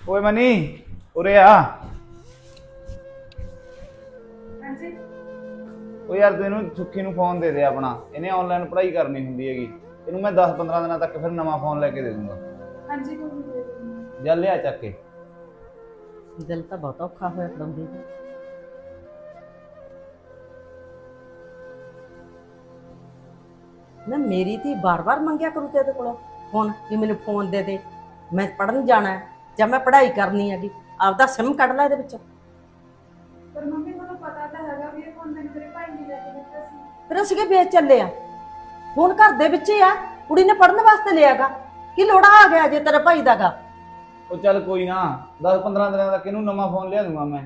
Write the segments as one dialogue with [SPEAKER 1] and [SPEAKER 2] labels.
[SPEAKER 1] ਓਏ ਮਨੀ ਉਰੇ ਆ
[SPEAKER 2] ਹਾਂਜੀ?
[SPEAKER 1] ਓ ਯਾਰ ਤੂੰ ਇਹਨੂੰ ਸੁੱਖੀ ਨੂੰ ਫੋਨ ਦੇ ਦੇ ਆਪਣਾ। ਇਹਨੇ ਆਨਲਾਈਨ ਪੜ੍ਹਾਈ ਕਰਨੀ ਹੁੰਦੀ ਹੈਗੀ। ਇਹਨੂੰ ਮੈਂ 10-15 ਦਿਨਾਂ ਤੱਕ ਫਿਰ ਨਵਾਂ ਫੋਨ ਲੈ ਕੇ ਦੇ ਦੂੰਗਾ।
[SPEAKER 2] ਹਾਂਜੀ ਕੋਈ ਨਹੀਂ ਦੇ ਦਿੰਦੀ
[SPEAKER 1] ਜਾ ਲਿਆ ਚੱਕ ਕੇ।
[SPEAKER 3] ਦਿਲ ਤਾਂ ਬਹੁਤ ਔਖਾ ਹੋਇਆ ਪੜਾਉਂਦੀ ਦਾ। ਨਾ ਮੇਰੀ ਧੀ ਬਾਰ-ਬਾਰ ਮੰਗਿਆ ਕਰੂ ਤੇਰੇ ਕੋਲੋਂ। ਫੋਨ ਕਿ ਮੈਨੂੰ ਫੋਨ ਦੇ ਦੇ। ਮੈਂ ਪੜਨ ਜਾਣਾ ਹੈ। ਜਾਂ ਮੈਂ ਪੜ੍ਹਾਈ ਕਰਨੀ ਹੈਗੀ ਆਪਦਾ ਸਿਮ ਕੱਢ ਲੈ ਇਹਦੇ ਵਿੱਚ।
[SPEAKER 2] ਪਰ ਮੰਮੀ ਤੁਹਾਨੂੰ ਪਤਾ ਤਾਂ ਹੈਗਾ ਵੀ ਇਹ ਫੋਨ ਮੈਨੂੰ ਮੇਰੇ ਭਾਈ ਨੇ ਲੈ ਕੇ ਦਿੱਤਾ ਸੀ।
[SPEAKER 3] ਫਿਰ ਅਸੀਂ ਕਿ ਵੇਚ ਚੱਲੇ ਆ? ਫੋਨ ਘਰ ਦੇ ਵਿੱਚ ਹੀ ਆ ਕੁੜੀ ਨੇ ਪੜਨ ਵਾਸਤੇ ਲਿਆਗਾ ਕੀ ਲੋੜਾ ਆ ਗਿਆ ਜੇ ਤੇਰੇ ਭਾਈ ਦਾਗਾ
[SPEAKER 1] ਉਹ ਚੱਲ ਕੋਈ ਨਾ 10-15 ਦਿਨਾਂ ਤੱਕ ਇਹਨੂੰ ਨਵਾਂ ਫੋਨ ਲਿਆ ਦੂੰਗਾ ਮੈਂ।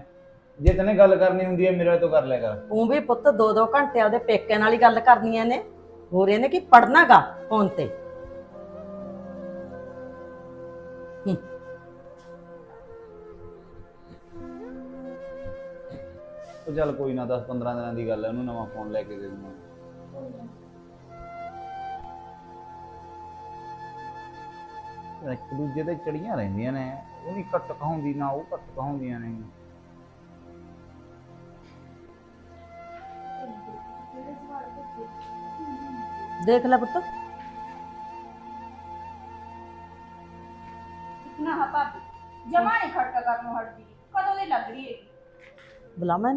[SPEAKER 1] ਜੇ ਤੈਨੇ ਗੱਲ ਕਰਨੀ ਹੁੰਦੀ ਹੈ ਮੇਰੇ ਤੋਂ ਕਰ ਲਿਆ ਕਰ।
[SPEAKER 3] ਤੂੰ ਵੀ ਪੁੱਤ ਦੋ ਦੋ ਘੰਟੇ ਉਹਦੇ ਪੇਕਿਆਂ ਨਾਲ ਹੀ ਗੱਲ ਕਰਨੀਆਂ ਨੇ ਹੋਰ ਇਹਨੇ ਕੀ ਪੜਨਾਗਾ ਫੋਨ ਤੇ?
[SPEAKER 1] ਉਹ ਚੱਲ ਕੋਈ ਨਾ 10-15 ਦਿਨਾਂ ਦੀ ਗੱਲ ਹੈ ਉਹਨੂੰ ਨਵਾਂ ਫੋਨ ਲੈ ਕੇ ਦੇ ਦੂੰਗਾ ਇੱਕ ਦੂਜੇ ਤੇ ਚੜੀਆਂ ਰਹਿੰਦੀਆਂ ਨੇ ਉਹ ਨਹੀਂ ਕੱਟ ਕਹਾਉਂਦੀ ਨਾ ਉਹ ਕੱਟ ਕਹਾਉਂਦੀਆਂ ਨੇ।
[SPEAKER 3] ਦੇਖ ਲੈ ਪੁੱਤ।
[SPEAKER 4] ਨਾ ਹਾਂ ਭਾਬੀ ਜਮਾ ਨਹੀਂ ਖੜਕਾ ਕਰਨ ਨੂੰ ਹਟਦੀ ਕਦੋਂ ਦੀ ਲੱਗ ਰਹੀ ਹੈਗੀ?
[SPEAKER 3] ਬੁਲਾ ਮੈਂ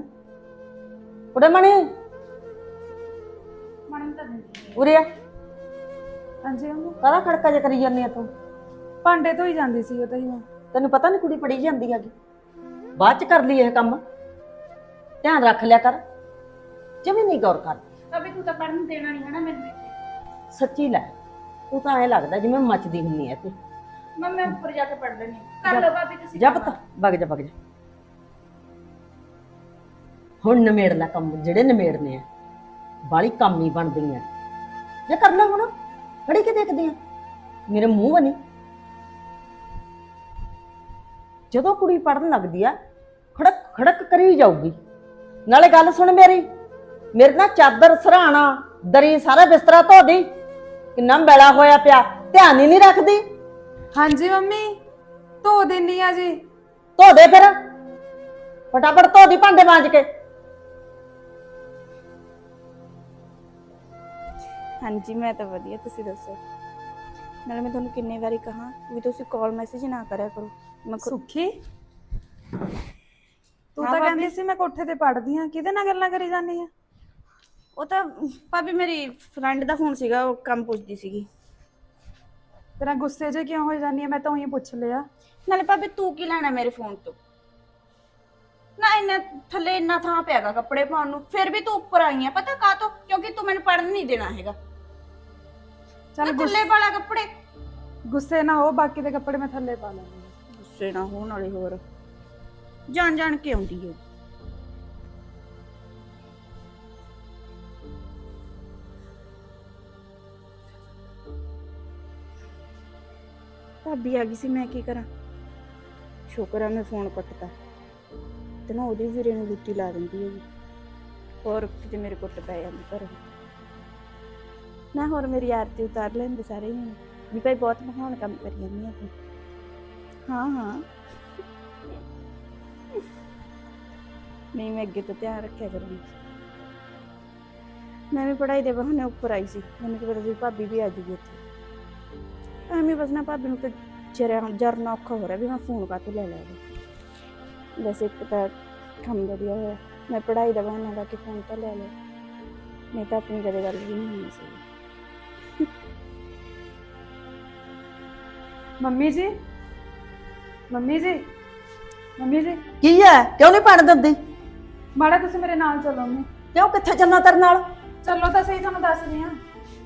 [SPEAKER 3] ਉੜੇ ਮਣੀ।
[SPEAKER 4] ਮਨ ਤਾਂ ਦਿੰਦੀ
[SPEAKER 3] ਉਰੇ ਆ।
[SPEAKER 2] ਹਾਂਜੀ ਮੰਮੀ
[SPEAKER 3] ਕਾਹਦਾ ਖੜਕਾ ਜਿਹਾ ਕਰੀ ਜਾਂਦੀ ਆ ਤੂੰ?
[SPEAKER 2] ਭਾਂਡੇ ਧੋਈ ਜਾਂਦੀ ਸੀ ਉਹ ਤਾਂ ਹੀ ਮੈਂ।
[SPEAKER 3] ਤੈਨੂੰ ਪਤਾ ਨਹੀਂ ਕੁੜੀ ਪੜੀ ਜਾਂਦੀ ਹੈਗੀ। ਬਾਅਦ ਚ ਕਰ ਲਈ ਇਹ ਕੰਮ। ਧਿਆਨ ਰੱਖ ਲਿਆ ਕਰ। ਜਮੀ ਨਹੀਂ ਗੌਰ ਕਰ।
[SPEAKER 4] ਭਾਬੀ ਤੂੰ ਤਾਂ ਪੜਨ ਦੇਣਾ ਨਹੀਂ ਹਨਾ ਮੈਨੂੰ
[SPEAKER 3] ਸੱਚੀ ਲੈ। ਤੂੰ ਤਾਂ ਐ ਲੱਗਦਾ ਜਿਵੇਂ ਮੱਚਦੀ ਹੁੰਨੀ ਐ ਤੇ
[SPEAKER 4] ਮੈਂ ਮੈਂ ਉੱਪਰ ਜਾ ਕੇ ਪੜ ਲੈਣੀ ਕਰ ਲਓ ਭਾਬੀ ਤੁਸੀਂ
[SPEAKER 3] ਜਾ
[SPEAKER 4] ਕੰਮ।
[SPEAKER 3] ਪੁੱਤ ਵਗ ਜਾ ਵਗ ਜਾ। ਹੁਣ ਨਿਮੇੜ ਲੈ ਕੰਮ ਜਿਹੜੇ ਨਿਮੇੜਨੇ ਆ ਬਾਲੀ ਕੰਮ ਨਹੀਂ ਬਣਦੀਆਂ ਜੇ ਕਰ ਲੈ ਹੁਣ ਖੜੀ ਕੇ ਦੇਖਦੀ ਆ ਮੇਰੇ ਮੂੰਹ ਬਣੀ ਜਦੋਂ ਕੁੜੀ ਪੜਨ ਲੱਗਦੀ ਆ ਖੜਕ ਖੜਕ ਕਰੀ ਜਾਊਗੀ। ਨਾਲੇ ਗੱਲ ਸੁਣ ਮੇਰੀ ਮੇਰੇ ਨਾਲ ਚਾਦਰ ਸਰਾਣਾ ਦਰੀ ਸਾਰਾ ਬਿਸਤਰਾ ਧੋ ਦੀ ਕਿੰਨਾ ਬੈਲਾ ਹੋਇਆ ਪਿਆ ਧਿਆਨ ਹੀ ਨਹੀਂ ਰੱਖਦੀ।
[SPEAKER 2] ਹਾਂਜੀ ਮੰਮੀ ਧੋ ਦਿੰਨੀ ਆ ਜੀ।
[SPEAKER 3] ਧੋ ਦੇ ਫਿਰ। ਫਟਾਫਟ ਧੋ ਦੀ ਭਾਂਡੇ ਮਾਂਜ ਕੇ।
[SPEAKER 4] ਹਾਂਜੀ ਮੈਂ ਤਾਂ ਵਧੀਆ ਤੁਸੀਂ ਦੱਸੋ? ਨਾਲੇ ਮੈਂ ਤੁਹਾਨੂੰ ਕਿੰਨੇ ਵਾਰੀ ਕਹਾ ਵੀ ਤੁਸੀਂ ਕਾਲ ਮੈਸੇਜ ਨਾ ਕਰਿਆ ਕਰੋ। ਮੈਂ ਖੁਦ-
[SPEAKER 2] ਸੁੱਖੀ ਤੂੰ
[SPEAKER 4] ਹਾਂ
[SPEAKER 2] ਤਾਂ
[SPEAKER 4] ਭਾਬੀ।
[SPEAKER 2] ਕਹਿੰਦੀ ਸੀ ਮੈਂ ਕੋਠੇ ਤੇ ਪੜਦੀ ਆ ਕਿਹਦੇ ਨਾਲ ਗੱਲਾਂ ਕਰੀ ਜਾਂਦੀ ਆ?
[SPEAKER 4] ਉਹ ਤਾਂ ਭਾਬੀ ਮੇਰੀ ਫਰੈਂਡ ਦਾ ਫੋਨ ਸੀਗਾ ਉਹ ਕੰਮ ਪੁੱਛਦੀ ਸੀਗੀ।
[SPEAKER 2] ਤੇਰਾ ਗੁੱਸੇ 'ਚ ਕਿਉਂ ਹੋ ਜਾਂਦੀ ਆ? ਮੈਂ ਤਾਂ ਉਹੀ ਪੁੱਛ ਲਿਆ।
[SPEAKER 4] ਨਾਲੇ ਭਾਬੀ ਤੂੰ ਕੀ ਲੈਣਾ ਮੇਰੇ ਫੋਨ ਤੋਂ? ਨਾ ਇੰਨਾ ਥੱਲੇ ਇੰਨਾ ਥਾਂ ਪਿਆਗਾ ਕੱਪੜੇ ਪਾਉਣ ਨੂੰ ਫਿਰ ਵੀ ਤੂੰ ਉੱਪਰ ਆਈ ਆ। ਪਤਾ ਕਾ ਤੋਂ ਕਿਉਂਕਿ ਤੂੰ ਮੈਨੂੰ ਪੜਨ ਨਹੀਂ ਦੇਣਾ ਹੈਗਾ।
[SPEAKER 2] ਚੱਲ ਗੁੱਸੇ
[SPEAKER 4] ਥੱਲੇ ਵਾਲਾ ਕੱਪੜੇ।
[SPEAKER 2] ਗੁੱਸੇ ਨਾ ਹੋ ਬਾਕੀ ਦੇ ਕੱਪੜੇ ਮੈਂ ਥੱਲੇ ਪਾ ਲਾਂਗੀ।
[SPEAKER 4] ਗੁੱਸੇ ਨਾ ਹੋਣ ਵਾਲੇ ਹੋਰ। ਜਾਣ ਜਾਣ ਕੇ ਆਉਂਦੀ ਹੈ ਭਾਬੀ ਆ ਗਈ ਸੀ ਮੈਂ ਕੀ ਕਰਾਂ? ਸ਼ੁਕਰ ਆ ਮੈਂ ਫੋਨ ਕੱਟਤਾ। ਤੇ ਨਾ ਉਹਦੇ ਵੀਰੇ ਨੂੰ ਲੁੱਟੀ ਲਾ ਦਿੰਦੀ ਹੈਗੀ। ਹੋਰ ਕਿਤੇ ਮੇਰੇ ਕੁੱਟ ਪੈ ਜਾਂਦੀ ਪਰ ਨਾ ਹੋਰ ਮੇਰੀ ਆਰਤੀ ਉਤਾਰ ਲੈਂਦੇ ਸਾਰੇ ਜਣੇ। ਵੀ ਭਾਈ ਬਹੁਤ ਮਹਾਨ ਕੰਮ ਕਰੀ ਜਾਂਦੀ ਆ ਤੂੰ। ਹਾਂ ਹਾਂ। ਨਹੀਂ ਮੈਂ ਅੱਗੇ ਤੋਂ ਧਿਆਨ ਰੱਖਿਆ ਕਰੂੰਗੀ। ਮੈਂ ਵੀ ਪੜਾਈ ਦੇ ਬਹਾਨੇ ਉੱਪਰ ਆਈ ਸੀ। ਮੈਨੂੰ ਕੀ ਪਤਾ ਸੀ ਭਾਬੀ ਵੀ ਆ ਜੂਗੀ ਉੱਥੇ। ਐਵੇਂ ਬਸ ਨਾ ਭਾਬੀ ਨੂੰ ਤੇ ਜਰਿਆ ਜਰਨਾ ਔਖਾ ਹੋ ਰਿਹਾ ਵੀ ਮੈਂ ਫੋਨ ਕਾਹਤੋਂ ਲੈ ਲਿਆ। ਵੈਸੇ ਇੱਕ ਤਾਂ ਕੰਮ ਵਧੀਆ ਹੋਇਆ। ਮੈਂ ਪੜਾਈ ਦਾ ਬਹਾਨਾ ਲਾ ਕੇ ਫੋਨ ਤਾਂ ਲੈ ਲਿਆ ਨਹੀਂ ਤਾਂ ਆਪਣੀ ਕਦੇ ਗੱਲ ਵੀ ਨਹੀਂ ਹੋਣੀ ਸੀ।
[SPEAKER 2] ਮੰਮੀ ਜੀ? ਮੰਮੀ ਜੀ? ਮੰਮੀ ਜੀ?
[SPEAKER 3] ਕੀ ਹੈ? ਕਿਉਂ ਨਹੀਂ ਪੜ ਦਿੰਦੀ?
[SPEAKER 2] ਮਾੜਾ ਤੁਸੀਂ ਮੇਰੇ ਨਾਲ ਚੱਲੋ ਮੰਮੀ।
[SPEAKER 3] ਕਿਉਂ? ਕਿੱਥੇ ਚੱਲਣਾ ਤੇਰੇ ਨਾਲ?
[SPEAKER 2] ਚੱਲੋ ਤਾਂ ਸਹੀ ਤੁਹਾਨੂੰ ਦੱਸਦੀ ਆ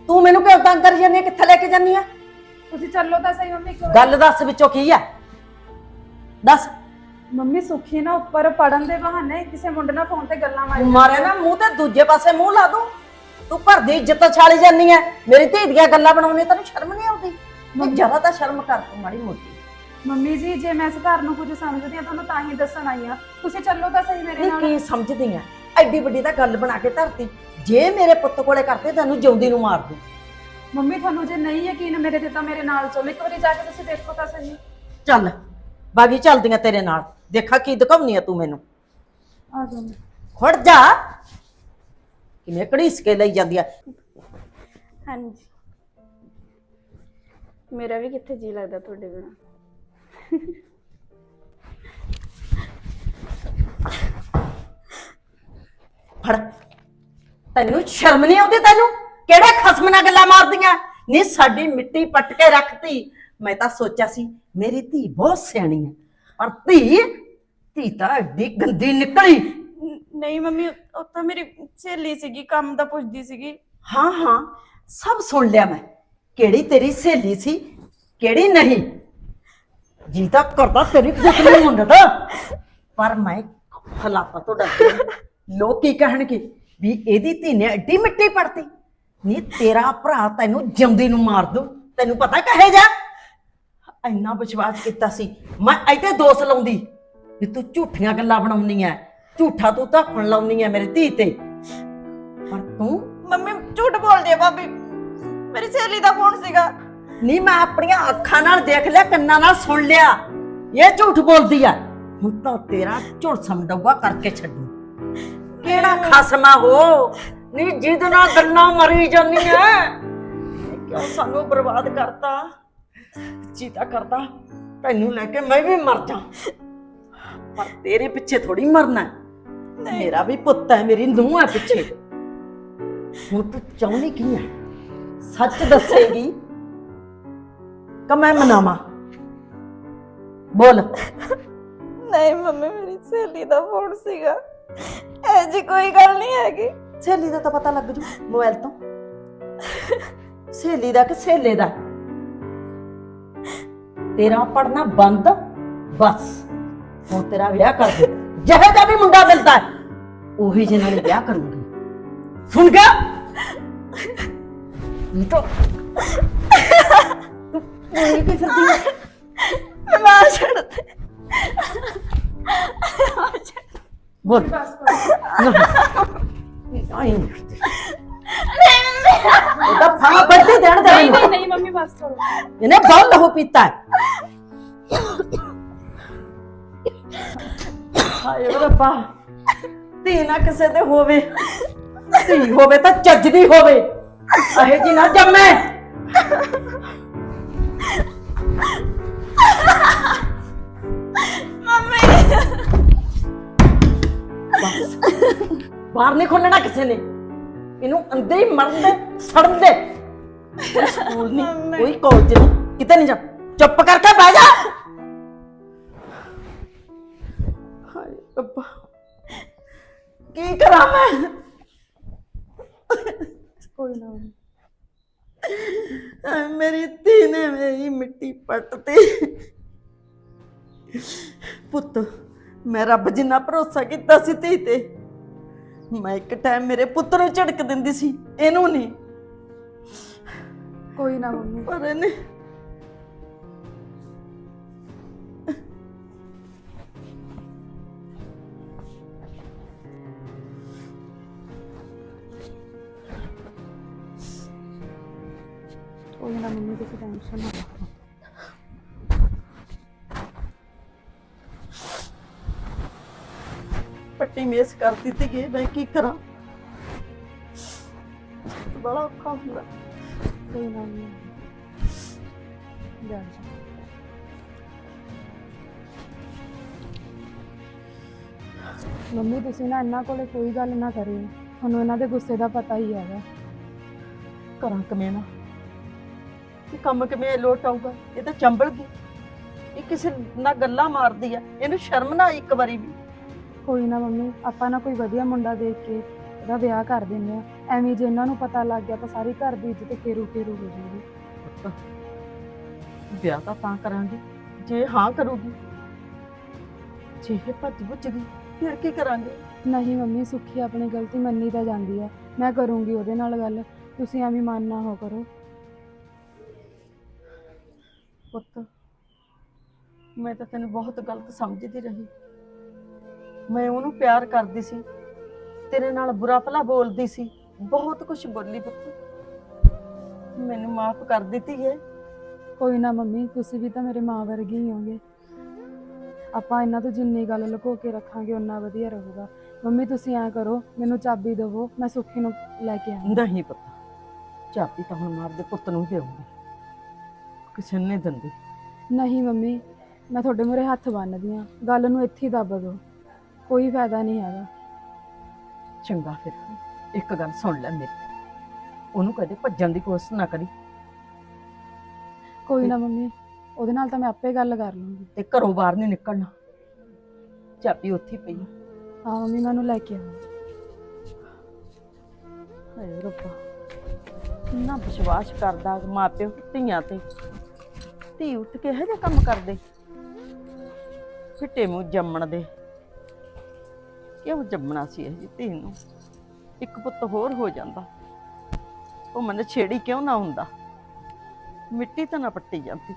[SPEAKER 3] ਤੂੰ ਮੈਨੂੰ ਕਿਉਂ ਤੰਗ ਕਰੀ ਜਾਂਦੀ ਹੈ? ਕਿੱਥੇ ਲੈ ਕੇ ਜਾਂਦੀ ਆ
[SPEAKER 2] ਤੁਸੀਂ ਚੱਲੋ ਤਾਂ ਸਹੀ ਮੰਮੀ ਇੱਕ ਵਾਰ।
[SPEAKER 3] ਗੱਲ ਦੱਸ ਵਿੱਚੋਂ ਕੀ ਹੈ? ਦੱਸ।
[SPEAKER 2] ਮੰਮੀ ਸੁੱਖੀ ਨਾ ਉੱਪਰ ਪੜਨ ਦੇ ਬਹਾਨੇ ਕਿਸੇ ਮੁੰਡੇ ਨਾਲ ਫੋਨ ਤੇ ਗੱਲਾਂ ਮਾਰੀ
[SPEAKER 3] ਮਾਰੇ ਨਾ ਮੂੰਹ ਤੇ ਦੂਜੇ ਪਾਸੇ ਮੂੰਹ ਲਾ ਦੂੰ। ਤੂੰ ਘਰ ਦੀ ਇੱਜ਼ਤ ਛਾਲੀ ਜਾਂਦੀ ਐ ਮੇਰੀ ਧੀ ਦੀਆਂ ਗੱਲਾਂ ਬਣਾਉਣੀ ਤੈਨੂੰ ਸ਼ਰਮ ਨਹੀਂ ਆਉਂਦੀ? ਮੈਂ ਜਰਾ ਤਾਂ ਸ਼ਰਮ ਕਰ ਤੂੰ ਮਾੜੀ ਮੋਟੀ।
[SPEAKER 2] ਮੰਮੀ ਜੀ ਜੇ ਮੈਂ ਇਸ ਘਰ ਨੂੰ ਕੁਝ ਸਮਝਦੀ ਆ ਤੁਹਾਨੂੰ ਤਾਂ ਹੀ ਦੱਸਣ ਆਈ ਆ ਤੁਸੀਂ ਚੱਲੋ ਤਾਂ ਸਹੀ ਮੇਰੇ
[SPEAKER 3] ਨਹੀਂ
[SPEAKER 2] ਨਾਲ।
[SPEAKER 3] ਕੀ ਸਮਝਦੀ ਐ ਐਡੀ ਵੱਡੀ ਤਾਂ ਗੱਲ ਬਣਾ ਕੇ ਧਰਤੀ। ਜੇ ਮੇਰੇ ਪੁੱਤ ਕੋਲੇ ਕਰਤੇ ਤੈਨੂੰ ਜਿਉਂਦੀ ਨੂੰ ਮਾਰ ਦੂੰ।
[SPEAKER 2] ਮੰਮੀ ਤੁਹਾਨੂੰ ਜੇ ਨਹੀਂ ਯਕੀਨ ਮੇਰੇ ਤੇ ਤਾਂ ਮੇਰੇ ਨਾਲ ਚੱਲੋ। ਇੱਕ ਵਾਰੀ ਜਾ ਕੇ ਤੁਸੀਂ ਦੇਖੋ ਤਾਂ ਸਹੀ।
[SPEAKER 3] ਚੱਲ ਬਾਗੀ ਚੱਲਦੀਆਂ ਤੇਰੇ ਨਾਲ। ਦੇਖਾ ਕੀ ਦਿਖਾਉਣੀ ਆ ਤੂੰ ਮੈਨੂੰ।
[SPEAKER 2] ਆ ਜਾਓ।
[SPEAKER 3] ਖੜ ਜਾ। ਕਿਵੇਂ ਘੜੀਸ ਕੇ ਲਈ ਜਾਂਦੀ ਆ?
[SPEAKER 4] ਹਾਂਜੀ। ਮੇਰਾ ਵੀ ਕਿੱਥੇ ਜੀ ਲੱਗਦਾ ਤੁਹਾਡੇ ਬਿਨਾ?
[SPEAKER 3] ਫੜ। ਤੈਨੂੰ ਸ਼ਰਮ ਨਹੀਂ ਆਉਂਦੀ ਤੈਨੂੰ? ਕਿਹੜੇ ਖਸਮ ਨਾਲ ਗੱਲਾਂ ਮਾਰਦੀਆਂ? ਨਹੀਂ ਸਾਡੀ ਮਿੱਟੀ ਪੱਟ ਕੇ ਰੱਖਤੀ। ਮੈਂ ਤਾਂ ਸੋਚਿਆ ਸੀ ਮੇਰੀ ਧੀ ਬਹੁਤ ਸਿਆਣੀ ਹੈ। ਪਰ ਧੀ ਧੀ ਤਾਂ ਐਡੀ ਗੰਦੀ ਨਿਕਲੀ।
[SPEAKER 4] ਨਹੀਂ ਮੰਮੀ ਉਹ ਉਹ ਤਾਂ ਮੇਰੀ ਸਹੇਲੀ ਸੀਗੀ ਕੰਮ ਦਾ ਪੁੱਛਦੀ ਸੀਗੀ।
[SPEAKER 3] ਹਾਂ ਹਾਂ ਸਭ ਸੁਣ ਲਿਆ ਮੈਂ। ਕਿਹੜੀ ਤੇਰੀ ਸਹੇਲੀ ਸੀ, ਕਿਹੜੀ ਨਹੀਂ? ਜੀ ਤਾਂ ਕਰਦਾ ਤੇਰੀ ਜਸਮੀ ਮੁੰਡਾ ਦਾ ਪਰ ਮੈਂ ਹਲਾਤਾ ਤੋਂ ਡਰਦੀ ਲੋਕ ਕੀ ਕਹਿਣਗੇ ਵੀ ਇਹਦੀ ਧੀ ਨੇ ਐਡੀ ਮਿੱਟੀ ਪੜਤੀ ਨਹੀਂ ਤੇਰਾ ਭਰਾ ਤੈਨੂੰ ਜਿਉਂਦੀ ਨੂੰ ਮਾਰ ਦੂ ਤੈਨੂੰ ਪਤਾ ਕਹੇ ਜਾ ਇੰਨਾ ਵਿਸ਼ਵਾਸ ਕੀਤਾ ਸੀ। ਮੈਂ ਇੱਥੇ ਦੋਸ਼ ਲਾਉਂਦੀ ਵੀ ਤੂੰ ਝੂਠੀਆਂ ਗੱਲਾਂ ਬਣਾਉਣੀ ਐ। ਝੂਠਾ ਤੂੰ ਧੱਕਣ ਲਾਉਣੀ ਐ ਮੇਰੀ ਧੀ ਤੇ। ਪਰ ਤੂੰ
[SPEAKER 4] ਮੰਮੀ ਝੂਠ ਬੋਲਦੀ ਆ ਭਾਬੀ। ਮੇਰੀ ਸਹੇਲੀ ਦਾ ਫੋਨ ਸੀਗਾ।
[SPEAKER 3] ਨਹੀਂ ਮੈਂ ਆਪਣੀਆਂ ਅੱਖਾਂ ਨਾਲ ਦੇਖ ਲਿਆ ਕੰਨਾਂ ਨਾਲ ਸੁਣ ਲਿਆ। ਇਹ ਝੂਠ ਬੋਲਦੀ ਆ। ਹੁਣ ਤਾਂ ਤੇਰਾ ਝੁਲਸਮ ਡੱਬਾ ਕਰਕੇ ਛੱਡੂ। ਕਿਹੜਾ ਖਸਮਾ ਹੋ ਨਹੀਂ ਜਿਹਦੇ ਨਾਲ ਗੱਲਾਂ ਮਰੀ ਜਾਂਦੀਆਂ ਕਿਉਂ ਸਾਨੂੰ ਬਰਬਾਦ ਕਰਤਾ? ਚੀਤਾ ਕਰਦਾ। ਤੈਨੂੰ ਲੈ ਕੇ ਮੈਂ ਵੀ ਮਰ ਜਾ। ਪਰ ਤੇਰੇ ਪਿੱਛੇ ਥੋੜੀ ਮਰਨਾ। ਮੇਰਾ ਵੀ ਪੁੱਤ ਹੈ ਮੇਰੀ ਨੂੰਹ ਹੈ ਪਿੱਛੇ। ਹੁਣ ਤੂੰ ਚਾਹੁੰਦੀ ਕੀ ਹੈ ਸੱਚ ਦੱਸੇਗੀ ਕਿ ਮੈਂ ਮਨਾਵਾਂ। ਬੋਲ।
[SPEAKER 4] ਨਹੀਂ ਮੰਮੀ ਮੇਰੀ ਸਹੇਲੀ ਦਾ ਫੋਨ ਸੀਗਾ। ਇਹ ਜੀ ਕੋਈ ਗੱਲ ਨਹੀਂ ਹੈਗੀ।
[SPEAKER 3] ਸਹੇਲੀ ਦਾ ਤਾਂ ਪਤਾ ਲੱਗ ਜੂ ਮੋਬਾਈਲ ਤੋਂ। ਸਹੇਲੀ ਦਾ ਕਿ ਸਹੇਲੇ ਦਾ? ਤੇਰਾ ਪੜਨਾ ਬੰਦ ਬਸ। ਹੁਣ ਤੇਰਾ ਵਿਆਹ ਕਰ ਦੇ। ਜਿਹੇ ਦਾ ਵੀ ਮੁੰਡਾ ਮਿਲਦਾ ਹੈ ਉਹੀ ਜਿਹੇ ਨਾਲ ਵਿਆਹ ਕਰੂੰਗੀ। ਸੁਣ ਗਿਆ? ਨਹੀਂ ਤਾਂ ਤੂੰ ਇਹ ਕੀ ਫਿਰਦੀ ਹੈ
[SPEAKER 4] ਮਾਂ ਛੱਡ ਦੇ
[SPEAKER 3] ਬੋਲ
[SPEAKER 2] ਬਸ ਬਸ
[SPEAKER 3] ਆਈ ਉਹਦਾ ਫਾਂ ਬੱਦੇ ਦੇਣ ਦੇ
[SPEAKER 2] ਨਹੀਂ
[SPEAKER 3] ਮੈਨੂੰ।
[SPEAKER 2] ਨਹੀਂ ਨਹੀਂ ਮੰਮੀ ਬਸ ਕਰੋ
[SPEAKER 3] ਇਹਨੇ ਬਹੁਤ ਲਹੂ ਪੀਤਾ ਹਾਏ ਰੱਬਾ ਧੀ ਨਾ ਕਿਸੇ ਤੇ ਹੋਵੇ ਧੀ ਹੋਵੇ ਤਾਂ ਚੱਜਦੀ ਹੋਵੇ ਅਹੇ ਜੀ ਨਾ ਜੰਮੇ। ਬਸ ਬਾਹਰ ਨਹੀਂ ਖੋਲਣਾ ਕਿਸੇ ਨੇ। ਇਹਨੂੰ ਅੰਦਰ ਹੀ ਮਰਨ ਦੇ ਸੜਨ ਦੇ। ਕੋਈ ਸਕੂਲ ਨਹੀਂ ਕੋਈ ਕਾਲਜ ਨਹੀਂ ਕਿਤੇ ਨਹੀਂ ਜਾ। ਚੁੱਪ ਕਰਕੇ ਬਹਿ ਜਾ। ਹਾਏ ਰੱਬਾ। ਕੀ ਕਰਾਂ ਮੈਂ?
[SPEAKER 2] ਕੋਈ ਨਾ।
[SPEAKER 3] ਐ ਮੇਰੀ ਧੀ ਨੇ ਮੇਰੀ ਮਿੱਟੀ ਪੱਟਤੀ। ਪੁੱਤ ਮੈਂ ਰੱਬ ਜਿੰਨਾ ਭਰੋਸਾ ਕੀਤਾ ਸੀ ਧੀ ਤੇ ਮੈਂ ਇੱਕ ਟਾਈਮ ਮੇਰੇ ਪੁੱਤ ਨੂੰ ਝੜਕ ਦਿੰਦੀ ਸੀ ਇਹਨੂੰ ਨਹੀਂ।
[SPEAKER 2] ਕੋਈ ਨਾ ਮੰਮੀ।
[SPEAKER 3] ਪਰ ਇਹਨੇ
[SPEAKER 2] ਨਾ ਲਓ
[SPEAKER 3] ਪੱਟੀ ਮੇਸ ਕਰ ਦਿੱਤੀ ਗਈ ਮੈਂ ਕੀ ਕਰਾਂ? ਬੜਾ ਔਖਾ ਹੁੰਦਾ।
[SPEAKER 2] ਕੋਈ ਨਾ ਜਾ ਜਾ। ਮੰਮੀ ਤੁਸੀਂ ਨਾ ਇਹਨਾਂ ਕੋਲੇ ਕੋਈ ਗੱਲ ਨਾ ਕਰਿਓ। ਤੁਹਾਨੂੰ ਇਹਨਾਂ ਦੇ ਗੁੱਸੇ ਦਾ ਪਤਾ ਹੀ ਹੈਗਾ।
[SPEAKER 3] ਕਰਾਂ ਕਿਵੇਂ ਨਾ। ਇਹ ਕੰਮ ਕਿਵੇਂ ਲੋਟ ਆਊਗਾ? ਇਹ ਤਾਂ ਚੰਬਲ ਗਈ। ਇਹ ਕਿਸੇ ਨਾਲ ਗੱਲਾਂ ਮਾਰਦੀ ਆ। ਇਹਨੂੰ ਸ਼ਰਮ ਨਾ ਆਈ ਇੱਕ ਵਾਰੀ ਵੀ।
[SPEAKER 2] ਕੋਈ ਨਾ ਮੰਮੀ ਆਪਾਂ ਨਾ ਕੋਈ ਵਧੀਆ ਮੁੰਡਾ ਦੇਖ ਕੇ ਉਹਦਾ ਵਿਆਹ ਕਰ ਦਿੰਦੇ ਆ ਐਵੇਂ ਜੇ ਇਹਨਾਂ ਨੂੰ ਪਤਾ ਲੱਗ ਗਿਆ ਤਾਂ ਸਾਰੀ ਘਰ ਦੀ ਇੱਜ਼ਤ ਫੇਰੂ ਫੇਰੂ ਹੋ ਜਾਊਗੀ
[SPEAKER 3] ਵਿਆਹ ਤਾਂ ਤਾਂ ਕਰਾਂਗੇ। ਜੇ ਹਾਂ ਕਰੂਗੀ। ਜੇ ਇਹ ਭੱਜ ਭੁੱਜ ਗਈ ਫਿਰ ਕੀ ਕਰਾਂਗੇ?
[SPEAKER 2] ਨਹੀਂ ਮੰਮੀ ਸੁੱਖੀ ਆਪਣੀ ਗਲਤੀ ਮੰਨੀ ਤਾਂ ਜਾਂਦੀ ਆ। ਮੈਂ ਕਰੂੰਗੀ ਉਹਦੇ ਨਾਲ ਗੱਲ। ਤੁਸੀਂ ਐਵੇਂ ਮਨ ਨਾ ਹੋ ਕਰੋ।
[SPEAKER 3] ਪੁੱਤ ਮੈਂ ਤਾਂ ਤੈਨੂੰ ਬਹੁਤ ਗਲਤ ਸਮਝਦੀ ਰਹੀ। ਮੈਂ ਉਹਨੂੰ ਪਿਆਰ ਕਰਦੀ ਸੀ ਤੇਰੇ ਨਾਲ ਬੁਰਾ ਭਲਾ ਬੋਲਦੀ ਸੀ ਬਹੁਤ ਕੁਝ ਬੋਲੀ ਪੁੱਤ। ਮੈਨੂੰ ਮਾਫ ਕਰ ਦਿੱਤੀ ਹੈ।
[SPEAKER 2] ਕੋਈ ਨਾ ਮੰਮੀ ਤੁਸੀਂ ਵੀ ਤਾਂ ਮੇਰੇ ਮਾਂ ਵਰਗੇ ਹੀ ਹੋਗੇ ਆਪਾਂ ਇਹਨਾਂ ਤੋਂ ਜਿੰਨੀ ਗੱਲ ਲੁਕੋ ਕੇ ਰੱਖਾਂਗੇ ਉਨਾ ਵਧੀਆ ਰਹੂਗਾ। ਮੰਮੀ ਤੁਸੀਂ ਐਂ ਕਰੋ ਮੈਨੂੰ ਚਾਬੀ ਦਿਵੋ ਮੈਂ ਸੁੱਖੀ ਨੂੰ ਲੈ ਕੇ ਆਵਾਂ
[SPEAKER 3] ਨਹੀਂ ਪਤਾ ਚਾਬੀ ਤਾਂ ਹੁਣ ਮਾਰਦੇ ਪੁੱਤ ਨੂੰ ਦੇਉਂਗੀ ਕਿਸੇ ਨੂੰ ਨਹੀਂ ਦਿੰਦੀ।
[SPEAKER 2] ਨਹੀਂ ਮੰਮੀ ਮੈਂ ਤੁਹਾਡੇ ਮੂਹਰੇ ਹੱਥ ਬੰਨਦੀ ਆ ਗੱਲ ਨੂੰ ਇੱਥੇ ਹੀ ਦੱਬ ਦਿਓ। ਕੋਈ ਫਾਇਦਾ ਨਹੀਂ ਹੈਗਾ।
[SPEAKER 3] ਚੰਗਾ ਫਿਰ ਇੱਕ ਗੱਲ ਸੁਣ ਲੈ ਮੇਰੀ। ਉਹਨੂੰ ਕਦੇ ਭੱਜਣ ਦੀ ਕੋਸ਼ਿਸ਼ ਨਾ ਕਰੀ।
[SPEAKER 2] ਕੋਈ ਨਾ ਮੰਮੀ ਉਹਦੇ ਨਾਲ ਤਾਂ ਮੈਂ ਆਪੇ ਗੱਲ ਕਰ ਲੂੰਗੀ।
[SPEAKER 3] ਤੇ ਘਰੋਂ ਬਾਹਰ ਨਹੀਂ ਨਿਕਲਣਾ। ਚਾਬੀ ਉੱਥੇ ਹੀ ਪਈ ਆ।
[SPEAKER 2] ਹਾਂ ਮੰਮੀ ਮੈਂ ਉਹਨੂੰ ਲੈ ਕੇ ਆਵਾਂ
[SPEAKER 3] ਹਾਏ ਰੱਬਾ ਇੰਨਾ ਵਿਸ਼ਵਾਸ ਕਰਦਾ ਮਾਪਿਓ ਧੀਆਂ ਤੇ। ਧੀ ਉੱਠ ਕੇ ਇਹੋ ਜਿਹੇ ਕੰਮ ਕਰਦੇ? ਫਿੱਟੇ ਮੂੰਹ ਜੰਮਣ ਦੇ ਕਿਉਂ ਜੰਮਣਾ ਸੀ ਇਹ ਧੀ ਨੂੰ? ਇੱਕ ਪੁੱਤ ਹੋਰ ਹੋ ਜਾਂਦਾ। ਉਹ ਮਨ ਛੇੜੀ ਕਿਉਂ ਨਾ ਹੁੰਦਾ? ਮਿੱਟੀ ਤਾਂ ਨਾ ਪੱਟੀ ਜਾਂਦੀ।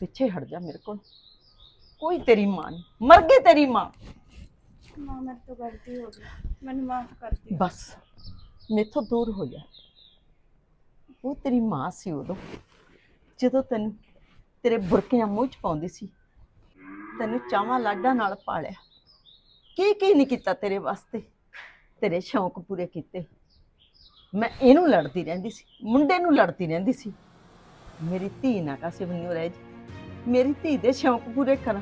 [SPEAKER 3] ਪਿੱਛੇ ਹਟ ਜਾ ਮੇਰੇ ਕੋਲ। ਕੋਈ ਤੇਰੀ ਮਾਂ ਨਹੀਂ। ਮਰ ਗਈ ਤੇਰੀ ਮਾਂ।
[SPEAKER 4] ਮਾਂ ਮੇਰੇ ਤੋਂ ਗਲਤੀ ਹੋ ਗਈ। ਮੈਨੂੰ ਮਾਫ ਕਰ ਦਿਓ।
[SPEAKER 3] ਬਸ। ਮੇਥੋਂ ਦੂਰ ਹੋ ਜਾ। ਉਹ ਤੇਰੀ ਮਾਂ ਸੀ ਉਦੋਂ। ਜਦੋਂ ਤੈਨੂੰ ਤੇਰੇ ਬੁਰਕਿਆਂ ਮੂੰਹ ਚ ਪਾਉਂਦੀ ਸੀ ਤੈਨੂੰ ਚਾਵਾਂ ਲਾਡਾਂ ਨਾਲ ਪਾਲਿਆ। ਕੀ ਕੀ ਨਹੀਂ ਕੀਤਾ ਤੇਰੇ ਵਾਸਤੇ? ਤੇਰੇ ਸ਼ੌਂਕ ਪੂਰੇ ਕੀਤੇ। ਮੈਂ ਇਹਨੂੰ ਲੜਦੀ ਰਹਿੰਦੀ ਸੀ। ਮੁੰਡੇ ਨੂੰ ਲੜਦੀ ਰਹਿੰਦੀ ਸੀ। ਮੇਰੀ ਧੀ ਨਾ ਕਾਸੇ ਬੰਨਿਓ ਰਹਿ ਜੀ ਮੇਰੀ ਧੀ ਦੇ ਸ਼ੌਂਕ ਪੂਰੇ ਕਰਾਂ।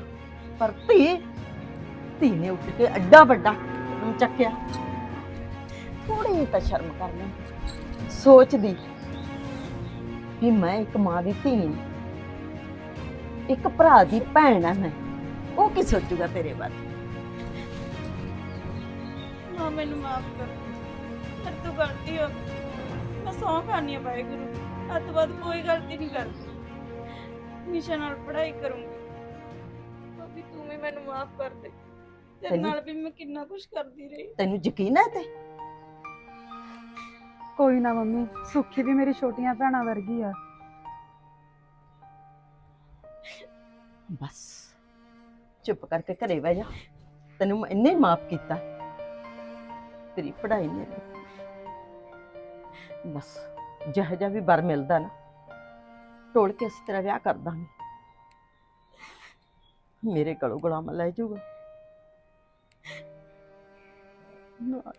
[SPEAKER 3] ਪਰ ਧੀ ਧੀ ਨੇ ਉੱਠ ਕੇ ਅੱਡਾ ਵੱਡਾ ਕਦਮ ਚੱਕਿਆ। ਥੋੜੀ ਤਾਂ ਸ਼ਰਮ ਕਰ ਸੋਚਦੀ ਵੀ ਮੈਂ ਇੱਕ ਮਾਂ ਦੀ ਧੀ ਹਾਂ ਇੱਕ ਭਰਾ ਦੀ ਭੈਣ ਆ ਮੈਂ। ਉਹ ਕੀ ਸੋਚੂਗਾ ਤੇਰੇ ਬਾਰੇ
[SPEAKER 4] ਮਾਂ ਮੈਨੂੰ ਮਾਫ ਕਰ। ਮੇਰੇ ਤੋਂ ਗਲਤੀ ਹੋ ਗਈ। ਮੈਂ ਸੌਂ ਖਾਣੀ ਆ ਵਾਹਿਗੁਰੂ। ਅੱਜ ਤੋਂ ਬਾਅਦ ਕੋਈ ਗਲਤੀ ਨਹੀਂ ਕਰਦੀ। ਨਿਸ਼ਾ ਨਾਲ ਪੜ੍ਹਾਈ ਕਰੂੰਗੀ। ਭਾਬੀ ਤੂੰ ਵੀ ਮੈਨੂੰ ਮਾਫ ਕਰ ਦੇ। ਤੇਰੇ
[SPEAKER 3] ਤੈਨੂੰ-
[SPEAKER 4] ਨਾਲ ਵੀ ਮੈਂ ਕਿੰਨਾ ਕੁਝ ਕਰਦੀ ਰਹੀ।
[SPEAKER 3] ਤੈਨੂੰ ਯਕੀਨ ਹੈ ਤੇ?
[SPEAKER 2] ਕੋਈ ਨਾ ਮੰਮੀ ਸੁੱਖੀ ਵੀ ਮੇਰੀ ਛੋਟੀਆਂ ਭੈਣਾਂ ਵਰਗੀ ਆ।
[SPEAKER 3] ਬਸ। ਚੁੱਪ ਕਰਕੇ ਘਰੇ ਬਹਿ ਜਾ। ਤੈਨੂੰ ਮੈਂ ਇੰਨੇ ਮਾਫ ਕੀਤਾ। ਤੇਰੀ ਪੜ੍ਹਾਈ ਨੇ। ਬਸ ਜਿਹੋ ਜਿਹਾ ਵੀ ਬਰ ਮਿਲਦਾ ਨਾ। ਟੋਲ ਕੇ ਅਸੀਂ ਤੇਰਾ ਵਿਆਹ ਕਰ ਦਾਂਗੇ। ਮੇਰੇ ਕੋਲੋਂ ਗੁਲਾਮ ਲੈ ਜਾਊਗਾ। ਨਾ